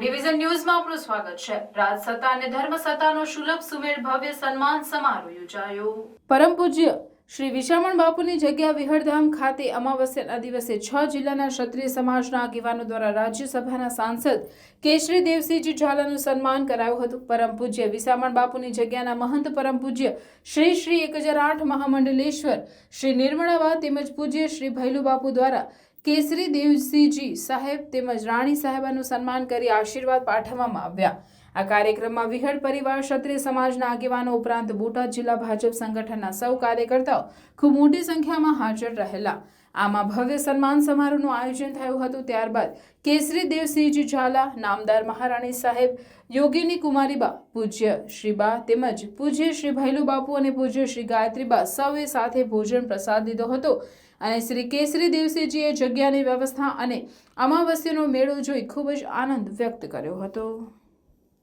Division ન્યૂઝમાં આપનું સ્વાગત છે. રાજસત્તા અને ધર્મસત્તાનો સુલભ, સુમેળ, ભવ્ય સન્માન સમારોહ યોજાયો. પરમ પૂજ્ય શ્રી વિશામણ બાપુની જગ્યા વિહળધામ ખાતે અમાવસ્યાના દિવસે છ જિલ્લાના ક્ષત્રિય સમાજના આગેવાનો દ્વારા રાજ્યસભાના સાંસદ કેશરી દેવસિંહજી ઝાલાનું સન્માન કરાયું હતું. પરમ પૂજ્ય વિશામણ બાપુની જગ્યાના મહંત પરમ પૂજ્ય શ્રી શ્રી એક હજાર આઠ મહામંડલેશ્વર, શ્રી નિર્મળાવા તેમજ પૂજ્ય શ્રી ભૈલુ બાપુ દ્વારા કેસરી દેવસિંહજી સાહેબ તેમજ રાણી સાહેબાનું સન્માન કરી આશીર્વાદ પાઠવવામાં આવ્યા. આ કાર્યક્રમમાં વિહળ પરિવાર, ક્ષત્રિય સમાજના આગેવાનો ઉપરાંત બોટાદ જિલ્લા ભાજપ સંગઠનના સૌ કાર્યકર્તાઓ ખૂબ મોટી સંખ્યામાં હાજર રહેલા. આમાં ભવ્ય સન્માન સમારોહનું આયોજન થયું હતું. ત્યારબાદ કેસરી દેવસિંહજી ઝાલા, નામદાર મહારાણી સાહેબ, યોગીની કુમારીબા પૂજ્ય શ્રીબા તેમજ પૂજ્ય શ્રી ભૈલુ બાપુ અને પૂજ્ય શ્રી ગાયત્રીબા સૌએ સાથે ભોજન પ્રસાદ લીધો હતો. અને શ્રી કેસરી દેવસિંહજીએ જગ્યાની વ્યવસ્થા અને અમાવસ્યનો મેળો જોઈ ખૂબ જ આનંદ વ્યક્ત કર્યો હતો.